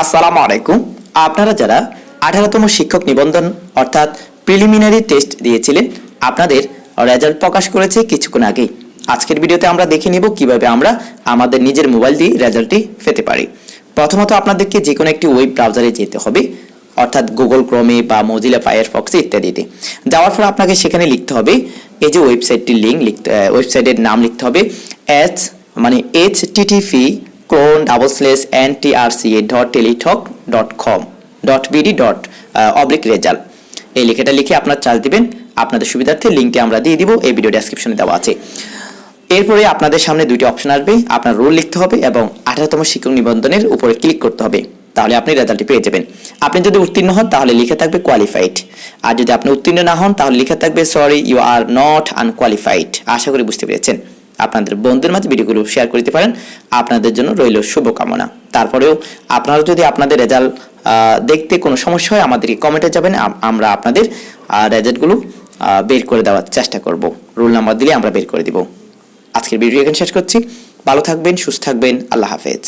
আসসালামু আলাইকুম। আপনারা যারা আঠারোতম শিক্ষক নিবন্ধন, অর্থাৎ প্রিলিমিনারি টেস্ট দিয়েছিলেন, আপনাদের রেজাল্ট প্রকাশ করেছে কিছুক্ষণ আগেই। আজকের ভিডিওতে আমরা দেখে নিব কীভাবে আমরা আমাদের নিজের মোবাইল দিয়ে রেজাল্টটি পেতে পারি। প্রথমত আপনাদেরকে যে কোনো একটি ওয়েব ব্রাউজারে যেতে হবে, অর্থাৎ গুগল ক্রোমে বা মজিলা ফায়ারফক্সে ইত্যাদিতে। যাওয়ার পর আপনাকে সেখানে লিখতে হবে, এই যে ওয়েবসাইটটির লিঙ্ক লিখতে ওয়েবসাইটের নাম লিখতে হবে এচ মানে H TTP colon double slash N T R C A dot Teletalk dot com dot BD dot oblique result এই লেখাটা লিখে আপনার চার্জ দিবেন, আপনাদের সুবিধার্থে লিঙ্কটি আমরা দিয়ে দিব, এই ভিডিও ডেসক্রিপশনে দেওয়া আছে। এরপরে আপনাদের সামনে দুইটি অপশন আসবে, আপনার রোল লিখতে হবে এবং আঠারোতম শিক্ষক নিবন্ধনের উপরে ক্লিক করতে হবে, তাহলে আপনি রেজাল্টটি পেয়ে যাবেন। আপনি যদি উত্তীর্ণ হন, তাহলে লিখে থাকবে কোয়ালিফাইড আর যদি আপনি উত্তীর্ণ না হন, তাহলে লিখে থাকবে sorry you are not unqualified আশা করি বুঝতে পেরেছেন। আপনাদের বন্ধুদের মাঝে ভিডিওগুলো শেয়ার করতে পারেন। আপনাদের জন্য রইল শুভকামনা। তারপরেও আপনারা যদি আপনাদের রেজাল্ট দেখতে কোনো সমস্যা হয়, আমাদেরকে কমেন্টে যাবেন। আমরা আপনাদের রেজাল্টগুলো বের করে দেওয়ার চেষ্টা করব। রোল নাম্বার দিলে আমরা বের করে দিব। আজকের ভিডিও এখানে শেষ করছি। ভালো থাকবেন, সুস্থ থাকবেন। আল্লাহ হাফেজ।